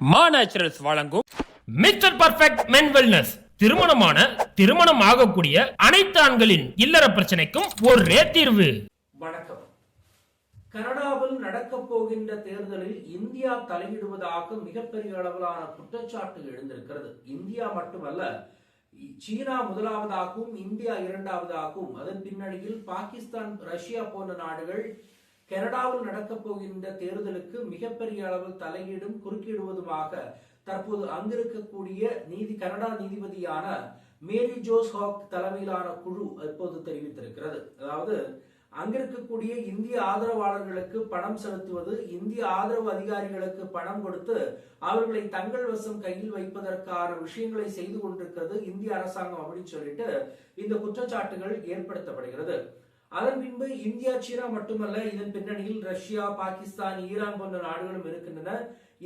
மா நேச்சுரல்ஸ் வழங்கும் mister perfect மென் wellness திருமணமான திருமணம் ஆகக்கூடிய அனைத்து ஆண்களின் இல்லற பிரச்சனைக்கும் ஒரே தீர்வு. வணக்கம். கனடாவில் நடக்கப் போகின்ற தேர்தலில் இந்தியா தலையிடுவதாக மிகப்பெரிய அளவிலான குற்றச்சாட்டு எழுந்திருக்கிறது. இந்தியா மட்டுமல்ல சீனா முதலாவதாகவும் இந்தியா இரண்டாவதாகவும். அதன் பின்னணியில் பாகிஸ்தான் ரஷ்யா போன்ற நாடுகள் கனடாவில் நடக்கப் போகின்ற தேர்தலுக்கு மிகப்பெரிய அளவில் தலையீடும் குறுக்கிடுவதுமாக தற்போது அங்கிருக்கக்கூடிய நீதி கனடா நீதிபதியான மேரி ஜோஸ் ஹாக் தலைமையிலான குழு இப்போது தெரிவித்திருக்கிறது. அதாவது அங்கிருக்கக்கூடிய இந்திய ஆதரவாளர்களுக்கு பணம் செலுத்துவது இந்திய ஆதரவு அதிகாரிகளுக்கு பணம் கொடுத்து அவர்களை தங்கள் வசம் கையில் வைப்பதற்கான விஷயங்களை செய்து கொண்டிருக்கிறது இந்திய அரசாங்கம் அப்படின்னு சொல்லிட்டு இந்த குற்றச்சாட்டுகள் ஏற்படுத்தப்படுகிறது. அதன் பின்பு இந்தியா சீனா மட்டுமல்ல இதன் பின்னணியில் ரஷ்யா பாகிஸ்தான் ஈரான் போன்ற நாடுகளும் இருக்கின்றன.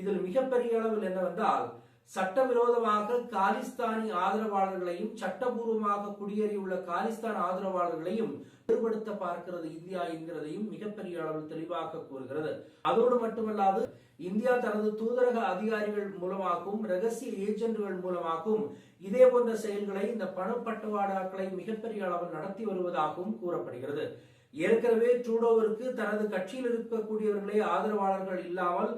இதில் மிகப்பெரிய அளவில் என்னவென்றால் சட்டவிரோதமாக காலிஸ்தானி ஆதரவாளர்களையும் சட்டபூர்வமாக குடியேறியுள்ள காலிஸ்தான் ஆதரவாளர்களையும் வேறுபடுத்த பார்க்கிறது இந்தியா என்கிறதையும் மிகப்பெரிய அளவில் தெளிவாக கூறுகிறது. அதோடு மட்டுமல்லாது இந்தியா தனது தூதரக அதிகாரிகள் மூலமாகவும் ரகசிய ஏஜென்ட்கள் மூலமாகவும் இதே போன்ற செயல்களை இந்த பணப்பட்டுவாடாக்களை மிகப்பெரிய அளவில் நடத்தி வருவதாகவும் கூறப்படுகிறது. ஏற்கனவே ட்ரூடோவிற்கு தனது கட்சியில் இருக்கக்கூடியவர்களே ஆதரவாளர்கள் இல்லாமல்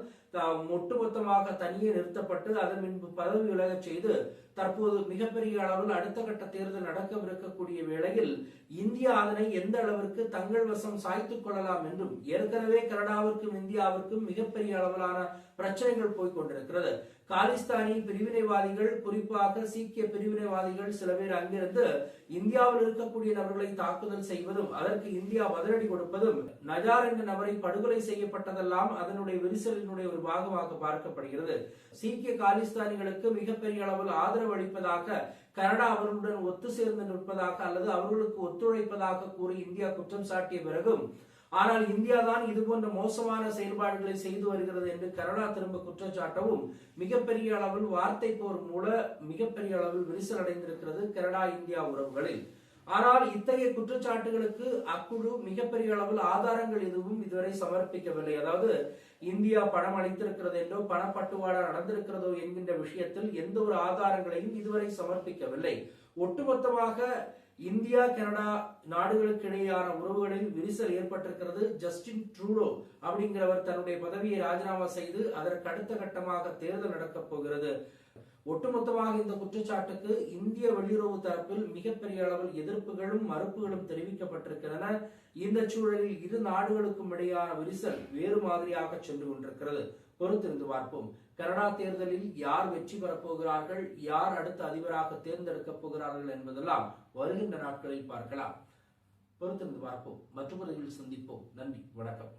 ஒட்டுமொத்தமாக தனியே நிறுத்தப்பட்டு அதன் பின்பு பதவி விலகச் செய்து தற்போது மிகப்பெரிய அளவில் அடுத்த கட்ட தேர்தல் நடக்கவிருக்கக்கூடிய வேளையில் இந்தியா அதனை எந்த அளவிற்கு தங்கள் வசம் சாய்த்துக் கொள்ளலாம் என்றும் ஏற்கனவே கனடாவிற்கும் இந்தியாவிற்கும் மிகப்பெரிய அளவிலான பிரச்சனைகள் போய்க் கொண்டிருக்கிறது. காலிஸ்தானி பிரிவினைவாதிகள் குறிப்பாக சீக்கிய பிரிவினைவாதிகள் சில பேர் அங்கிருந்து இந்தியாவில் இருக்கக்கூடிய நபர்களை தாக்குதல் செய்வதும் அதற்கு இந்தியா பதிலடி கொடுப்பதும் நஜார் என்ற நபரை படுகொலை செய்யப்பட்டதெல்லாம் அதனுடைய விரிசலினுடைய ஒரு பாகமாக பார்க்கப்படுகிறது. சீக்கிய காலிஸ்தானிகளுக்கு மிகப்பெரிய அளவில் ஆதரவு அளிப்பதாக கனடா அவர்களுடன் ஒத்து சேர்ந்து நிற்பதாக அல்லது அவர்களுக்கு ஒத்துழைப்பதாக கூறி இந்தியா குற்றம் சாட்டிய பிறகும் ஆனால் இந்தியா தான் இது போன்ற மோசமான செயல்பாடுகளை செய்து வருகிறது என்று கனடா திரும்ப குற்றச்சாட்டவும் மிகப்பெரிய அளவில் வார்த்தை போர் மூல மிகப்பெரிய அளவில் விரிசல் அடைந்திருக்கிறது கனடா இந்தியா உறவுகளில். ஆனால் இத்தகைய குற்றச்சாட்டுகளுக்கு அக்குழு மிகப்பெரிய அளவில் ஆதாரங்கள் எதுவும் இதுவரை சமர்ப்பிக்கவில்லை. அதாவது இந்தியா பணம் அளித்திருக்கிறது என்றோ பணப்பட்டுவாடா நடந்திருக்கிறதோ என்கின்ற விஷயத்தில் எந்த ஒரு ஆதாரங்களையும் இதுவரை சமர்ப்பிக்கவில்லை. ஒட்டுமொத்தமாக இந்தியா கனடா நாடுகளுக்கு இடையேயான உறவுகளில் விரிசல் ஏற்பட்டிருக்கிறது. ஜஸ்டின் ட்ரூடோ அப்படிங்கிறவர் தன்னுடைய பதவியை ராஜினாமா செய்து அதற்கு அடுத்த கட்டமாக தேர்தல் நடக்கப் போகிறது. ஒட்டுமொத்தமாக இந்த குற்றச்சாட்டுக்கு இந்திய வெளியுறவு தரப்பில் மிகப்பெரிய அளவில் எதிர்ப்புகளும் மறுப்புகளும் தெரிவிக்கப்பட்டிருக்கின்றன. இந்த சூழலில் இரு நாடுகளுக்கும் இடையான விரிசல் வேறு மாதிரியாக சென்று கொண்டிருக்கிறது. பொறுத்திருந்து பார்ப்போம். கனடா தேர்தலில் யார் வெற்றி பெறப் போகிறார்கள்? யார் அடுத்த அதிபராக தேர்ந்தெடுக்கப் போகிறார்கள் என்பதெல்லாம் வருகின்ற நாட்களில் பார்க்கலாம். பொறுத்திருந்து பார்ப்போம். மற்றொரு சந்திப்போம். நன்றி. வணக்கம்.